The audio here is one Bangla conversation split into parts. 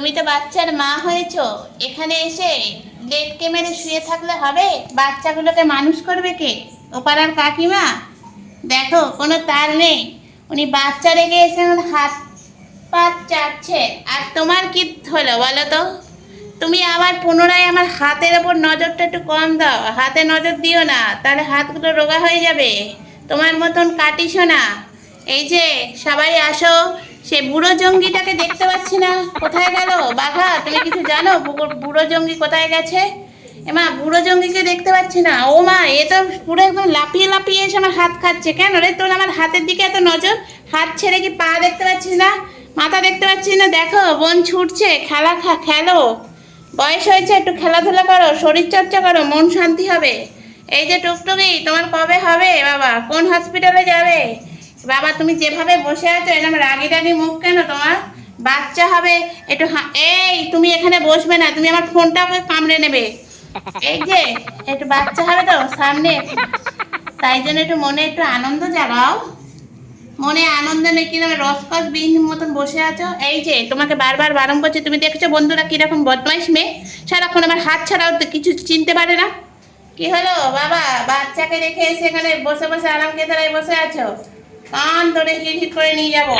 তুমি তো বাচ্চার মা হয়েছো, এখানে এসে লেটকে মেরে শুয়ে থাকলে হবে? বাচ্চাগুলোকে মানুষ করবে কে? ওপাড়ার কাকিমা? দেখো, কোনো তার নেই। উনি বাচ্চা রেখে এসে হাত পা চাটছে। আর তোমার কি হলো বলো তো? তুমি আবার পুনরায় আমার হাতের ওপর নজরটা একটু কম দাও। হাতে নজর দিও না, তাহলে হাতগুলো রোগা হয়ে যাবে। তোমার মতন কাটিসো না এই যে, সবাই আসো। সে বুড়ো জঙ্গিটাকে দেখতে পাচ্ছি না। কোথায় গেল? বাঘা, তুমি কিছু জানো? বুড়ো- জঙ্গি কোথায় গেছে? এমা, বুড়ো জঙ্গিকে দেখতে পাচ্ছি না। ও মা, এ তো পুরো একদম লাপিয়ে লাপিয়ে এসে আমার হাত খাচ্ছে। কেন রে তোর আমার হাতের দিকে এত নজর? হাত ছেড়ে কি পা দেখতে পাচ্ছিস না? মাথা দেখতে পাচ্ছিস না? দেখো, বোন ছুটছে। খেলা খা, খেলো। বয়স হয়েছে, একটু খেলাধুলা করো, শরীর চর্চা করো, মন শান্তি হবে। এই যে টুকটুকি, তোমার কবে হবে বাবা? কোন হসপিটালে যাবে? বাবা, তুমি যেভাবে বসে আছো এরকম রাগি রাগি মুখ কেন তোমার? বাচ্চা হবে, একটু এই, তুমি এখানে বসবে না, তুমি আমার ফোনটা কামড়ে নেবে। এই যে, একটু বাচ্চা হবে তো, সামনে। তাই জন্য একটু মনে, একটু আনন্দ জাগাও। মনে আনন্দ নেই কীরকম রসকস বিন মতন বসে আছো। এই যে, তোমাকে বারবার বারণ করছে, তুমি দেখছ বন্ধুরা কীরকম বদমাইশ মেয়ে? সারাক্ষণ আমার হাত ছাড়াও কিছু চিনতে পারে না। কি হলো, বাবা? বাচ্চাকে রেখে এসে এখানে বসে বসে আরাম কেদারায় বসে আছো? কান ধরে হিট করে নিয়ে যাব।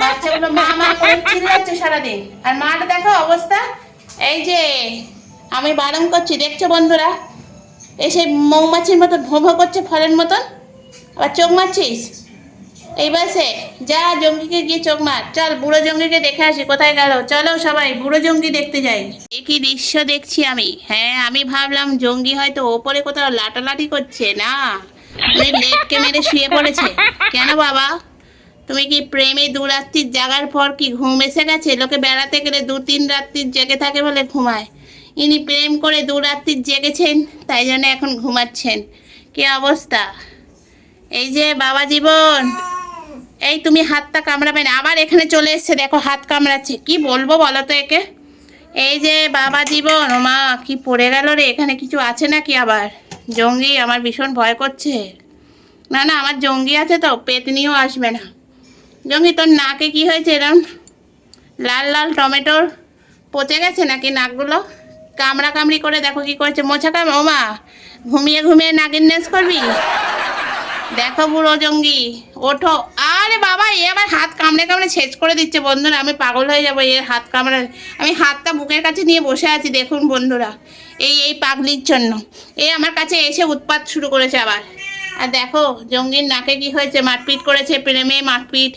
বাচ্চাগুলো মা মা করে চিল্লাচ্ছে সারাদিন। আর মাটা দেখো অবস্থা? এই যে, আমি বারণ করছি, দেখছ বন্ধুরা? এসে মৌমাছির মতন ভোঁ করছে ফলের মতন। আবার চোখ মারছিস? এই বাসে যা জঙ্গিকে গিয়ে চোখ মার। চল, বুড়ো জঙ্গিকে দেখে আসি, কোথায় গেল? চলো সবাই, বুড়ো জঙ্গি দেখতে যাই। একই দৃশ্য দেখছি আমি? হ্যাঁ আমি ভাবলাম জঙ্গি হয়তো ওপরে কোথাও লাটালাটি করছে, না? ওই লেটকে মেরে শুয়ে পড়েছে। কেন বাবা? তুমি কি প্রেমে দু রাত্রির জাগার পর কি ঘুম এসে গেছে? লোকে বেড়াতে গেলে দু তিন রাত্রির জেগে থাকে বলে ঘুমায়। ইনি প্রেম করে দু রাত্রির জেগেছেন, তাই জন্য এখন ঘুমাচ্ছেন। কি অবস্থা? এই যে বাবা জীবন, এই তুমি হাতটা কামড়াবে না। আবার এখানে চলে এসছে, দেখো হাত কামড়াচ্ছে। কি বলব বলো তো একে? এই যে বাবা জীবন মা কি পড়ে গেল রে? এখানে কিছু আছে নাকি আবার? জঙ্গি আমার ভীষণ ভয় করছে। না না, আমার জঙ্গি আছে তো, পেতনিও আসবে না। জঙ্গি, তোর নাকে কি হয়েছে এরম? লাল লাল টমেটোর পচে গেছে নাকি নাকগুলো? কামড়া কামড়ি করে দেখো কি করেছে। মোছা কাম ও মা ঘুমিয়ে ঘুমিয়ে নাগিন নেস করবি? দেখো বুড়ো জঙ্গি, ওঠো। আরে বাবা, এ কামড়ে কামড়ে শেষ করে দিচ্ছে বন্ধুরা? আমি পাগল হয়ে যাব এর হাত কামড়ে আমি হাতটা বুকের কাছে নিয়ে বসে আছি, দেখুন বন্ধুরা। এই এই পাগলির জন্য। এ আমার কাছে এসে উৎপাত শুরু করেছে আবার। আর দেখো, জঙ্গির নাকে কি হয়েছে? মারপিট করেছে প্রেমে মারপিট।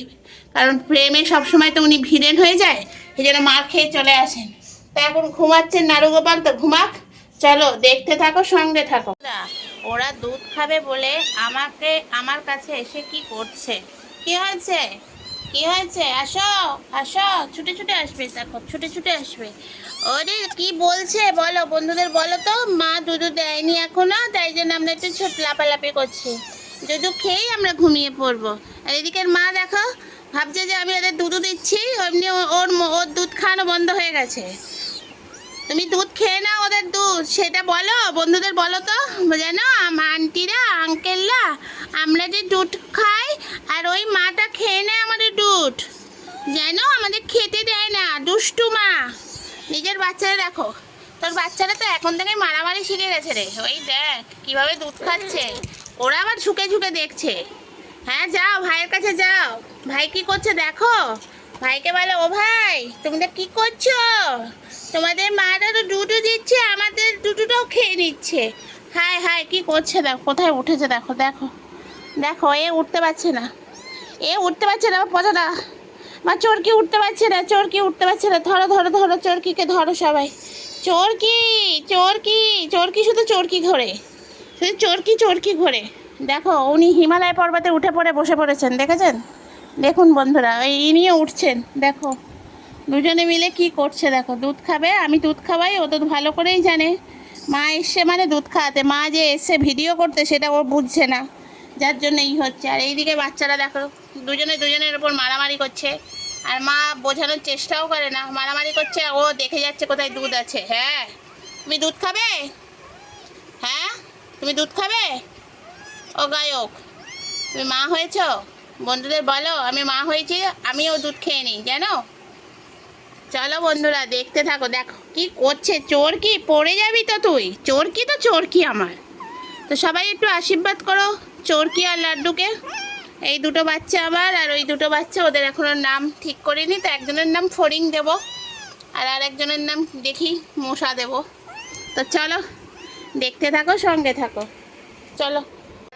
কারণ প্রেমে সবসময় তো উনি ভিড়েন হয়ে যায়, এই জন্য মার খেয়ে চলে আসেন। তা এখন ঘুমাচ্ছেন নারুগোপাল তো? ঘুমাক। চলো, দেখতে থাকো, সঙ্গে থাকো। ওরা দুধ খাবে বলে আমাকে, আমার কাছে এসে কি করছে? কি হয়েছে? কি হয়েছে? আসো আসো। ছুটে ছুটে আসবে, দেখো, ছুটে ছুটে আসবে। ওরে, কি বলছে? বলো, বন্ধুদের বলো তো। মা দুধু দেয়নি এখনও, তাই জন্য আমরা একটু ছোট লাপালাপি করছি। দুধু খেয়েই আমরা ঘুমিয়ে পড়ব। আর এদিকের মা দেখো, ভাবছে যে আমি ওদের দুধু দিচ্ছি অমনি ওর ওর দুধ খাওয়ানো বন্ধ হয়ে গেছে। তুমি দুধ খেয়ে নাও ওদের দুধ। সেটা বলো, বন্ধুদের বলো তো। জানো আন্টিরা, আঙ্কেলরা, আমরা যে দুধ খাই, আর ওই মাটা খেয়ে নেয় আমাদের দুধ। জানো, আমাদের খেতে দেয় না, দুষ্টু মা। নিজের বাচ্চারা দেখো, তোর বাচ্চারা তো এখন থেকে মারামারি শিখে গেছে রে। ওই দেখ, কীভাবে দুধ খাচ্ছে। ওরা আবার ঝুঁকে ঝুঁকে দেখছে। হ্যাঁ যাও, ভাইয়ের কাছে যাও। ভাই কি করছে দেখো? ভাইকে বলো, ও ভাই, তোমরা কি করছ? তোমাদের মাটা তো দুটো দিচ্ছে, আমাদের দুটোটাও খেয়ে নিচ্ছে। হায় হায়, কি করছে? দেখো, কোথায় উঠেছে, দেখো দেখো দেখো, এ উঠতে পারছে না, এ উঠতে পারছে না, আমার পচাটা বা চোরকি উঠতে পারছে না, চোরকি উঠতে পারছে না, ধরো ধরো ধরো, চোরকিকে ধরো সবাই, চোরকি চোরকি চোরকি শুধু চোরকি ঘোরে, শুধু চোরকি চোরকি ঘোরে, দেখো, উনি হিমালয় পর্বতে উঠে পড়ে, বসে পড়েছেন, দেখেছেন? দেখুন বন্ধুরা ইনিও উঠছেন, দেখো। দুজনে মিলে কি করছে, দেখো, দুধ খাবে, আমি দুধ খাওয়াই, ও তো ভালো করেই জানে। মা এসে মানে দুধ খাওয়াতে, মা যে এসে ভিডিও করতে, সেটা ও বুঝছে না, যার জন্য এই হচ্ছে। আর এইদিকে বাচ্চারা দেখো, দুজনে দুজনের ওপর মারামারি করছে, আর মা বোঝানোর চেষ্টাও করে না, মারামারি করছে, ও দেখে যাচ্ছে কোথায় দুধ আছে। হ্যাঁ তুমি দুধ খাবে? হ্যাঁ তুমি দুধ খাবে? ও গায়ক, তুমি মা হয়েছো? বন্ধুদের বলো, আমি মা হয়েছি, আমিও দুধ খেয়ে নিই, জানো? চলো বন্ধুরা, দেখতে থাকো, দেখো, কি করছে, চোর কি? পড়ে যাবি তো তুই? চোর কি তো, চোর কি আমার? তো সবাই একটু আশীর্বাদ করো চোরকি আর লাড্ডুকে? এই দুটো বাচ্চা আমার আর ওই দুটো বাচ্চা, ওদের এখনও নাম ঠিক করিনি, তো একজনের নাম ফড়িং দেব, আর আর একজনের নাম দেখি মশা দেব। তো চলো, দেখতে থাকো, সঙ্গে থাকো। চলো।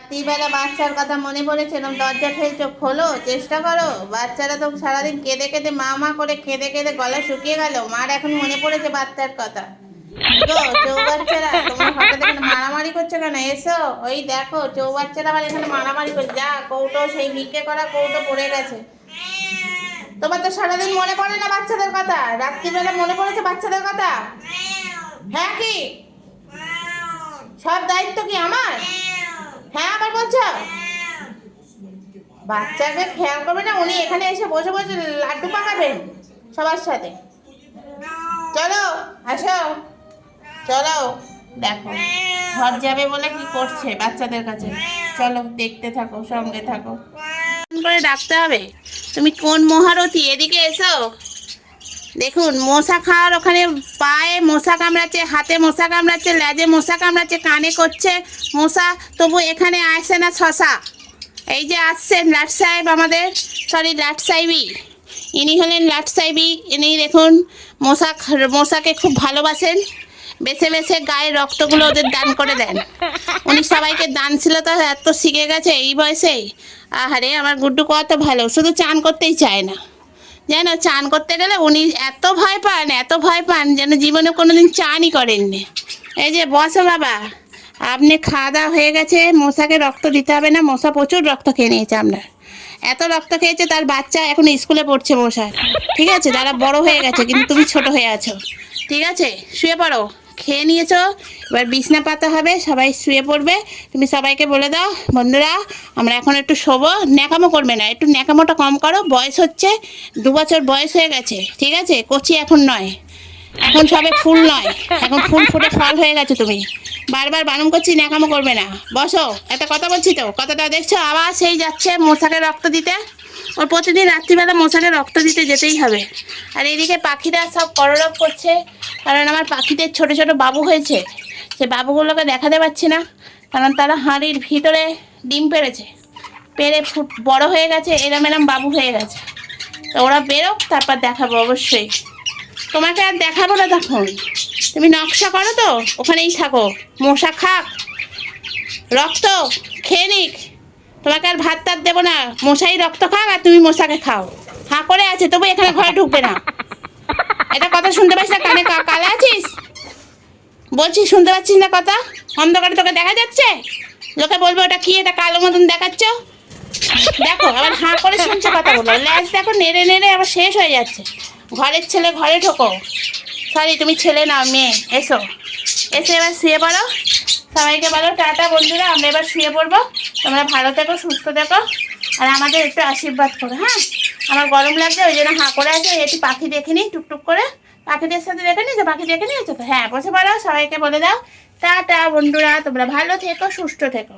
রাত্রিবেলা বাচ্চার কথা মনে পড়েছে? এরকম দরজা ঠেলছো খোলো, চেষ্টা করো। বাচ্চারা তো সারাদিন কেঁদে কেঁদে, মা মা করে কেঁদে কেঁদে গলা শুকিয়ে গেল। মার এখন মনে পড়েছে বাচ্চার কথা। চৌবাচ্চারা, তোমরা হঠাৎ এখানে মারামারি করছ কেন? এসো, ওই দেখো, চৌবাচ্চারা আবার এখানে মারামারি করছে। যা, কৌটো, সেই ভিক্ষে করা কৌটো পড়ে গেছে। তোমার তো সারাদিন মনে পড়ে না বাচ্চাদের কথা? রাত্রিবেলা মনে পড়েছে বাচ্চাদের কথা? হ্যাঁ কি? সব দায়িত্ব কি আমার? হ্যাঁ আবার বলছো? বাচ্চাকে খেয়াল করবে না, উনি এখানে এসে বসে বসে লাড্ডু পাকাবেন সবার সাথে। চলো, আসো। চলো, দেখো, ঘর যাবে বলে কি করছে বাচ্চাদের কাছে। চলো, দেখতে থাকো, সঙ্গে থাকো। করে ডাকতে হবে। তুমি কোন মহারথী? এদিকে এসো। দেখুন, মশা খাওয়ার ওখানে পায়ে মশা কামড়াচ্ছে, হাতে মশা কামড়াচ্ছে লেজে মশা কামড়াচ্ছে, কানে করছে মশা, তবু এখানে আসে না শশা। এই যে আসছেন লাট সাহেব আমাদের সরি লাট সাহেবই ইনি হলেন লাট সাহেবই ইনি দেখুন, মশা মশাকে খুব ভালোবাসেন, বেছে বেছে গায়ের রক্তগুলো ওদের দান করে দেন। উনি সবাইকে দান ছিল তো, এত শিখে গেছে এই বয়সেই। আহারে, আমার গুড্ডু কত ভালো, শুধু চান করতেই চায় না। যেন চান করতে গেলে উনি এত ভয় পান, এত ভয় পান যেন জীবনে কোনোদিন চানই করেননি। এই যে বসো বাবা, আপনি খাওয়া দাওয়া হয়ে গেছে, মশাকে রক্ত দিতে হবে না, মশা প্রচুর রক্ত খেয়ে নিয়েছে আপনার। এত রক্ত খেয়েছে, তার বাচ্চা এখন স্কুলে পড়ছে মশার। ঠিক আছে, তারা বড় হয়ে গেছে, কিন্তু তুমি ছোট হয়ে আছো। ঠিক আছে, শুয়ে পড়ো। খেয়ে নিয়েছো? এবার বিছনা পাতা হবে, সবাই শুয়ে পড়বে। তুমি সবাইকে বলে দাও, বন্ধুরা, আমরা এখন একটু শোবো। ন্যাকামো করবে না, একটু ন্যাকামোটা কম করো। বয়স হচ্ছে, দু বছর বয়স হয়ে গেছে, ঠিক আছে? কচি এখন নয়, এখন সবে ফুল নয়, এখন ফুল ফুটে ফল হয়ে গেছে তুমি। বারবার বারণ করছি, ন্যাকামো করবে না। বসো, একটা কথা বলছি তো, কথাটা দেখছ? আবার সেই যাচ্ছে, মশাকে রক্ত দিতে। ওর প্রতিদিন রাত্রিবেলা মশাকে রক্ত দিতে যেতেই হবে। আর এদিকে পাখিরা সব কররব করছে। কারণ আমার পাখিদের ছোট ছোট বাবু হয়েছে। সে বাবুগুলোকে দেখাতে পাচ্ছি না। কারণ তারা হাঁড়ির ভিতরে ডিম পেড়েছে। পেরে ফুট, বড় হয়ে গেছে এরম এরম বাবু হয়ে গেছে। তো ওরা বেরোক, তারপর দেখাবো অবশ্যই। তোমাকে আর দেখাবো না তখন। তুমি নকশা করো তো, ওখানেই থাকো। মশা খাক। রক্ত, খেয়ে নিক। তোমাকে আর ভাত টাত দেবো না। মশাই রক্ত খাক আর তুমি মশাকে খাও। হাঁ করে আছে, তবু এখানে ঘরে ঢুকবে না। এটা কথা শুনতে পাচ্ছিস না? কানে কালে আছিস? বলছি শুনতে পাচ্ছিস না কথা? অন্ধকারে তোকে দেখা যাচ্ছে? লোকে বলবে, ওটা কি? এটা কালো মতন দেখাচ্ছ? দেখো, আবার হাঁ করে শুনছে কথাগুলো ল্যাজ দেখো, নেড়ে নেড়ে আবার শেষ হয়ে যাচ্ছে। ঘরের ছেলে ঘরে ঢোকো। সরি তুমি ছেলে না, মেয়ে। এসো। এসে এবার শুয়ে পড়ো। সবাইকে বলো, টাটা বন্ধুরা, আমরা এবার শুয়ে পড়ব। তোমরা ভালো থেকো, সুস্থ থেকো, আর আমাদের একটু আশীর্বাদ করো হ্যাঁ? আমার গরম লাগছে, ওই জন্য হাঁ করে আছে, একটু পাখি দেখে নিই, টুকটুক করে। পাখিদের সাথে দেখে নিই পাখি দেখে নিয়েছো তো? হ্যাঁ বসে পড়ো, সবাইকে বলে দাও। টাটা বন্ধুরা, তোমরা ভালো থেকো, সুস্থ থেকো।